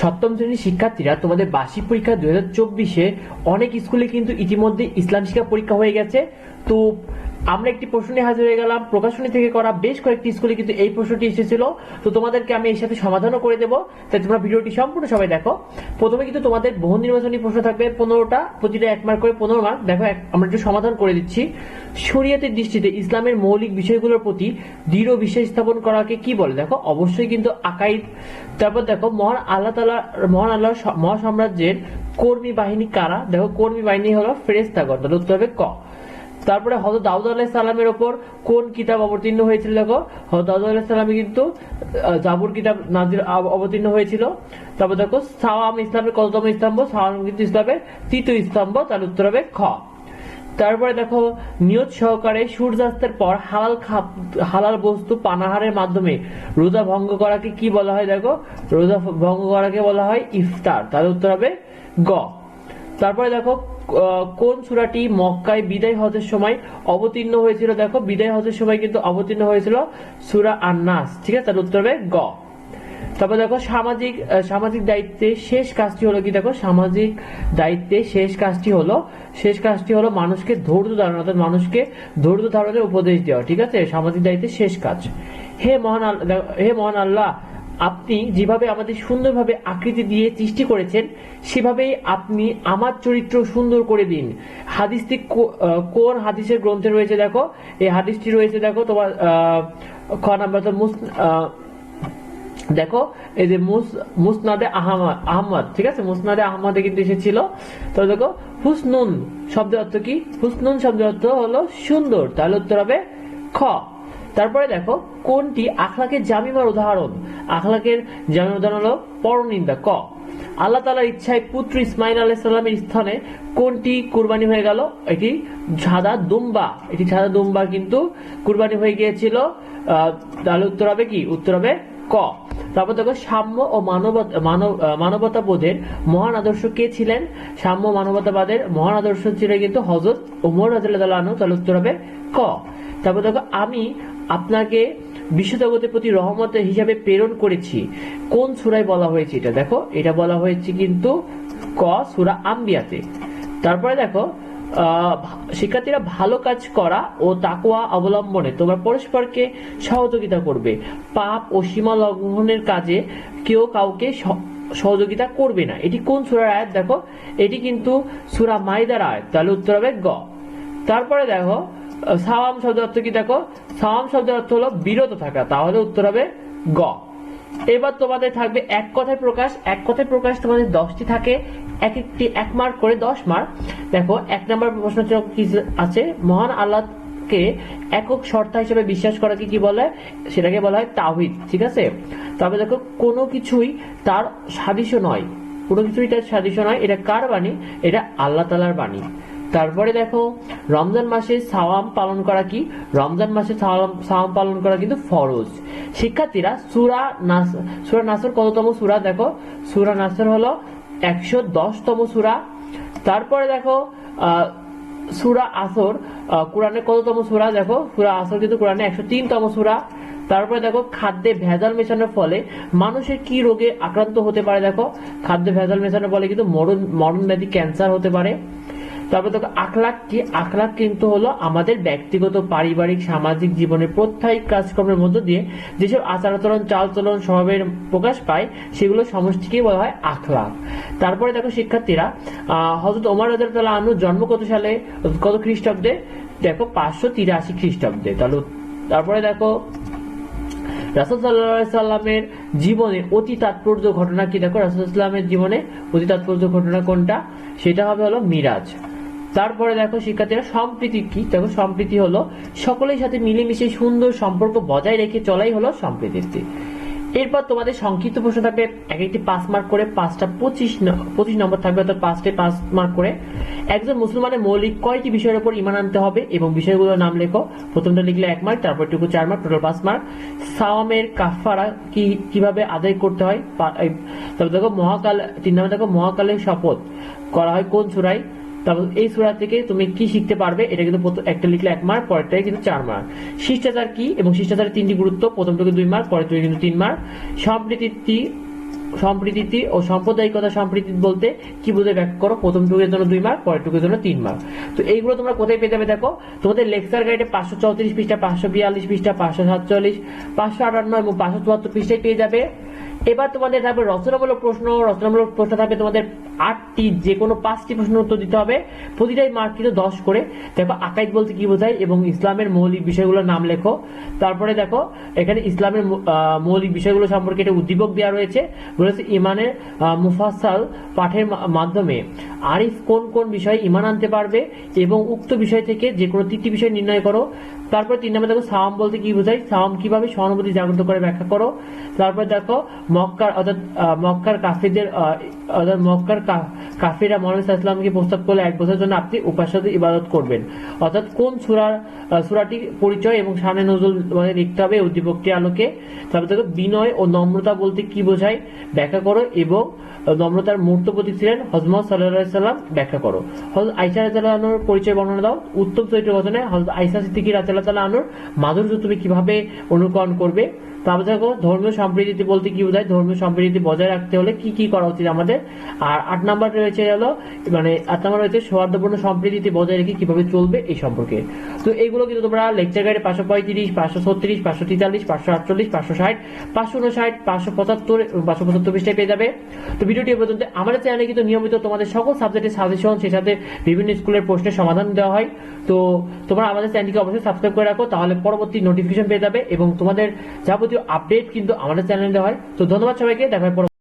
সপ্তম শ্রেণির শিক্ষার্থীরা তোমাদের বার্ষিক পরীক্ষা দু হাজার চব্বিশে অনেক স্কুলে কিন্তু ইতিমধ্যে ইসলাম শিক্ষা পরীক্ষা হয়ে গেছে। তো আমরা একটি প্রশ্ন নিয়ে হাজির হয়ে গেলাম। প্রকাশনী থেকে করা বেশ কয়েকটি স্কুলে কিন্তু এই প্রশ্নটি এসেছিল। তো তোমাদেরকে আমি এর সাথে সমাধানও করে দেবো। তাই তোমরা ভিডিওটি সম্পূর্ণ সবাই দেখো। প্রথমে কিন্তু তোমাদের বহু নির্বাচনী প্রশ্ন থাকবে। পনেরোটা, প্রতিটা এক মার্ক করে পনেরো মার্ক দেখো আমরা একটু সমাধান করে দিচ্ছি। শরীয়তের দৃষ্টিতে ইসলামের মৌলিক বিষয়গুলোর প্রতি দৃঢ় বিশ্বাস স্থাপন করাকে কি বলে? দেখো, অবশ্যই কিন্তু আকাইদ। তারপর দেখো, মহান আল্লাহ তালা মহান আল্লাহ মহাসাম্রাজ্যের কর্মী বাহিনী কারা? দেখো, কর্মী বাহিনী হলো ফেরেস্তাগণ তাহলে উত্তর হবে ক। তারপরে হজরত দাউদ আলাহ সালামের ওপর কোন কিতাব অবতীর্ণ হয়েছিল দেখো হজরত দাউদ আলাহ সালামে কিন্তু জাবুর কিতাব নাজির অবতীর্ণ হয়েছিল। তারপর দেখো, সাওয়াম ইসলামের কততম স্তম্ভ? সাওয়াম কিন্তু ইসলামের তৃতীয় স্তম্ভ, তার উত্তর হবে খ। তারপরে দেখো, নিয়ত সহকারে সূর্যাস্তের পর হালাল হালাল বস্তু পানাহারের মাধ্যমে রোজা ভঙ্গ করাকে কি বলা হয় দেখো? রোজা ভঙ্গ করাকে বলা হয় ইফতার, তার উত্তর হবে গ। তারপরে দেখো কোন সূরাটি মক্কায় বিদায় হজের সময় অবতীর্ণ হয়েছিল? দেখো, বিদায় হজের সময় কিন্তু অবতীর্ণ হয়েছিল সূরা আন্নাস। ঠিক আছে? তার উত্তর হবে গ। তারপর দেখো, সামাজিক সামাজিক দায়িত্বে শেষ কাজটি হলো কি? দেখো, সামাজিক দায়িত্বে শেষ কাজটি হলো, শেষ কাজটি হলো মানুষকে ধৈর্য ধারণ, অর্থাৎ মানুষকে ধৈর্য ধারণের উপদেশ দেওয়া। ঠিক আছে? সামাজিক দায়িত্বের শেষ কাজ। হে মহান আল্লাহ হে মহান আল্লাহ আপনি যেভাবে আমাদের সুন্দরভাবে আকৃতি দিয়ে সৃষ্টি করেছেন, সেভাবেই আপনি আমার চরিত্র সুন্দর করে দিন। হাদিসটি কোন হাদিসের গ্রন্থে রয়েছে দেখো? এই হাদিসটি রয়েছে দেখো তোমার খ নাম্বার তো মুস দেখো, এই যে মুস- মুসনাদে আহমদ আহমদ, ঠিক আছে? মুসনাদে আহমদে কিন্তু এসেছিল। তো দেখো, হুসনুন শব্দের অর্থ কি? হুসনুন শব্দের অর্থ হলো সুন্দর। তাহলে উত্তর হবে খ। তারপরে দেখো, কোনটি আখলাকের জামিমার উদাহরণ? আখলাকের জামিমার উদাহরণ হলো পরনিন্দা, ক। আল্লাহ তালার ইচ্ছায় পুত্র ইসমাইল আলাইসাল্লামের স্থানে কোনটি কুরবানি হয়ে গেল? এটি সাদা দুম্বা। এটি সাদা দুম্বা কিন্তু কুরবানি হয়ে গিয়েছিল তাহলে উত্তর হবে কি? উত্তর হবে ক। তারপর দেখো, সাম্য ও মানবতা, মানব- মানবতাবোধের মহান আদর্শ কে ছিলেন? সাম্য মানবতাবাদের মহান আদর্শ ছিলেন কিন্তু হজরত ওমর আনহু, তাহলে উত্তর হবে ক। তারপর দেখো, আমি আপনাকে বিশ্বজগতের প্রতি রহমত হিসাবে প্রেরণ করেছি। কোন সুরায় বলা হয়েছে এটা? দেখো, এটা বলা হয়েছে কিন্তু ক সুরা আম্বিয়াতে। তারপরে দেখো শিক্ষার্থীরা ভালো কাজ করা ও তাকওয়া অবলম্বনে তোমরা পরস্পরকে সহযোগিতা করবে। পাপ ও সীমা লঙ্ঘনের কাজে কেউ কাউকে সহযোগিতা করবে না। এটি কোন সুরার আয়াত? দেখো, এটি কিন্তু সুরা মাইদার আয়াত। তাহলে উত্তর হবে গ। তারপরে দেখো সাওয়াম শব্দের অর্থ কি দেখো? সাওয়াম শব্দের অর্থ হলো বিরত থাকা। তাহলে উত্তর হবে গ। এবার তোমাদের থাকবে এক কথায় প্রকাশ। এক কথায় প্রকাশ তোমাদের দশটি থাকে। এক একটি এক মার্ক করে দশ মার্ক দেখো, এক নম্বর প্রশ্ন কি আছে? মহান আল্লাহকে একক শর্তা হিসেবে বিশ্বাস করাকে কি বলে? সেটাকে বলা হয় তাওহিদ, ঠিক আছে? তবে দেখো, কোনো কিছুই তার সাদৃশ্য নয়। কোনো কিছুই তার সাদৃশ্য নয়। এটা কার বাণী? এটা আল্লাহ তালার বাণী। তারপরে দেখো রমজান মাসে সাওয়াম পালন করা কি? রমজান মাসে সাওয়াম পালন করা কিন্তু ফরজ। শিক্ষার্থীরা সুরা নাস সুরা নাসর কততম সুরা? দেখো সুরা নাসর হলো একশো দশতম সুরা। তারপরে দেখো সুরা আসর আহ, কোরআনের কততম সুরা? দেখো সুরা আসর কিন্তু কোরআনে একশো তিনতম সুরা। তারপরে দেখো খাদ্যে ভেজাল মেশানোর ফলে মানুষের কি রোগে আক্রান্ত হতে পারে? দেখো খাদ্যে ভেজাল মেশানোর ফলে কিন্তু মরণ মরণ ব্যাধি ক্যান্সার হতে পারে। তারপর দেখো আখলাক কি আখলাক কিন্তু হলো আমাদের ব্যক্তিগত, পারিবারিক, সামাজিক জীবনের প্রত্যেক কাজকর্মের মধ্য দিয়ে যেসব আচার আচরণ চালচলন, স্বভাবের প্রকাশ পায়, সেগুলো সমষ্টিকেই বলা হয় আখলাক তারপরে দেখো শিক্ষার্থীরা হজরত ওমর রাজাল্লাহ আনু জন্ম কত সালে? কত খ্রিস্টাব্দে? দেখো, পাঁচশো তিরাশি খ্রিস্টাব্দে। তাহলে তারপরে দেখো, রাসুল সাল্লামের জীবনে অতি তাৎপর্য ঘটনা কি? দেখো, রাসুল জীবনে অতি তাৎপর্য ঘটনা কোনটা? সেটা হবে হলো মিরাজ। তারপরে দেখো শিক্ষার্থীরা সম্প্রীতি কি? দেখো সম্প্রীতি হলো সকলের সাথে মিলেমিশে সুন্দর সম্পর্ক বজায় রেখে চলাই হলো সম্প্রীতি এরপর তোমাদের সংক্ষিপ্ত প্রশ্ন থাকবে এক একটি পাঁচ মার্ক করে পাঁচটা পঁচিশ পঁচিশ নম্বর থাকবে অর্থাৎ পাঁচটি পাঁচ মার্ক করে। একজন মুসলমানের মৌলিক কয়টি বিষয়ের উপর ইমান আনতে হবে এবং বিষয়গুলোর নাম লেখো। প্রথমটা লিখলে এক মার্ক তারপর টুকু চার মার্ক টোটাল পাঁচ মার্ক সাওয়ামের কাফারা কি, কীভাবে আদায় করতে হয়? তারপর দেখো মহাকাল, তিন নম্বর দেখো মহাকালের শপথ করা হয় কোন সুরাই তারপর এই সুরা থেকে তুমি কি শিখতে পারবে, এটা কিন্তু একটা লিখলে এক মার্ক পরেরটাই কিন্তু চার মার্ক। শিষ্টাচার কি এবং শিষ্টাচারের তিনটি গুরুত্ব, প্রথমটাকে দুই মার্ক পরেরটাকে কিন্তু তিন মার্ক। সম্প্রীতি সম্প্রীতি ও সাম্প্রদায়িকতা সম্প্রীতি বলতে কি বুঝে ব্যাখ্যা করো? প্রথম টুকের জন্য দুই মার্ক পরের টুকের জন্য তিন মার্ক। তো এইগুলো তোমরা কোথায় পেয়ে যাবে দেখো? তোমাদের লেকচার গাইডে পাঁচশো চৌত্রিশ পৃষ্ঠা, পাঁচশো বিয়াল্লিশ পৃষ্ঠা, পাঁচশো সাতচল্লিশ, পাঁচশো আটান্ন এবং পাঁচশো চুয়াত্তর পৃষ্ঠায় পেয়ে যাবে। এবার তোমাদের থাকবে রচনামূলক প্রশ্ন রচনামূলক প্রশ্ন থাকবে তোমাদের আটটি যে কোনো পাঁচটি প্রশ্ন উত্তর দিতে হবে। প্রতিটাই মার্ক কিন্তু দশ করে। দেখো আকাইদ বলতে কি বোঝায়? এবং ইসলামের মৌলিক বিষয়গুলোর নাম লেখো। তারপরে দেখো, এখানে ইসলামের মৌলিক বিষয়গুলো সম্পর্কে একটা উদ্দীপক দেওয়া রয়েছে। বলেছে ইমানের মুফাসাল পাঠের মাধ্যমে। আরিফ কোন কোন বিষয়ে ইমান আনতে পারবে? এবং উক্ত বিষয় থেকে যে কোনো তিনটি বিষয় নির্ণয় করো। তারপর তিন নম্বর দেখো সাওয়াম বলতে কি বোঝায়? সাওয়াম কীভাবে সহানুভূতি জাগ্রত করে ব্যাখ্যা করো? তারপর দেখো, মক্কার, অর্থাৎ মক্কার কাফিরদের অর্থাৎ মক্কার কাফিরা মোহাম্মদ ইসলামকে প্রস্তাব করলে এক বছরের জন্য আপনি উপাস্যদের ইবাদত করবেন। অর্থাৎ কোন সুরার সুরাটি পরিচয় এবং সামনে নজরুল তোমাদের লিখতে হবে উদ্দীপকটি আলোকে। তারপর দেখো, বিনয় ও নম্রতা বলতে কি বোঝায়? ব্যাখ্যা করো এবং নম্রতার মূর্ত প্রতীক ছিলেন হজমত সাল্লাহ সাল্লাম ব্যাখ্যা করো। হজরত আইসা রাজানোর পরিচয় বর্ণনা দাও। উত্তম চরিত্র গঠনে হজরত আইসা সিদ্দিকি রাজাল্লাহ তাল্লাহ আনুর। মাধুর্য তুমি কীভাবে অনুকরণ করবে? তারপর দেখো ধর্মীয় সম্প্রীতি বলতে কি বোঝায়? ধর্মীয় সম্প্রীতি বজায় রাখতে হলে কি কি করা উচিত আমাদের? আর আট নাম্বার রয়েছে হলো মানে আট নাম্বার রয়েছে, সৌহার্দ্যপূর্ণ সম্প্রীতি বজায় রেখে কীভাবে চলবে এই সম্পর্কে। তো এগুলো কিন্তু তোমরা লেকচার গাইডে পাঁচশো পঁয়ত্রিশ, পাঁচশো ছত্রিশ, পাঁচশো তেতাল্লিশ, পাঁচশো আটচল্লিশ, পাঁচশো ষাট, পাঁচশো উনষাট পাঁচশো পঁচাত্তর পাঁচশো পঁচাত্তর পৃষ্ঠায় পেয়ে যাবে। তো ভিডিওটি পর্যন্ত। আমাদের চ্যানেলে কিন্তু নিয়মিত তোমাদের সকল সাবজেক্টের সাজেশন সেই সাথে বিভিন্ন স্কুলের প্রশ্নের সমাধান দেওয়া হয়। তো তোমরা আমাদের চ্যানেলটিকে অবশ্যই সাবস্ক্রাইব করে রাখো, তাহলে পরবর্তী নোটিফিকেশন পেয়ে যাবে এবং তোমাদের যাবতীয় আপডেট কিন্তু আমাদের চ্যানেলে হয়। তো ধন্যবাদ সবাইকে দেখার পরবর্তী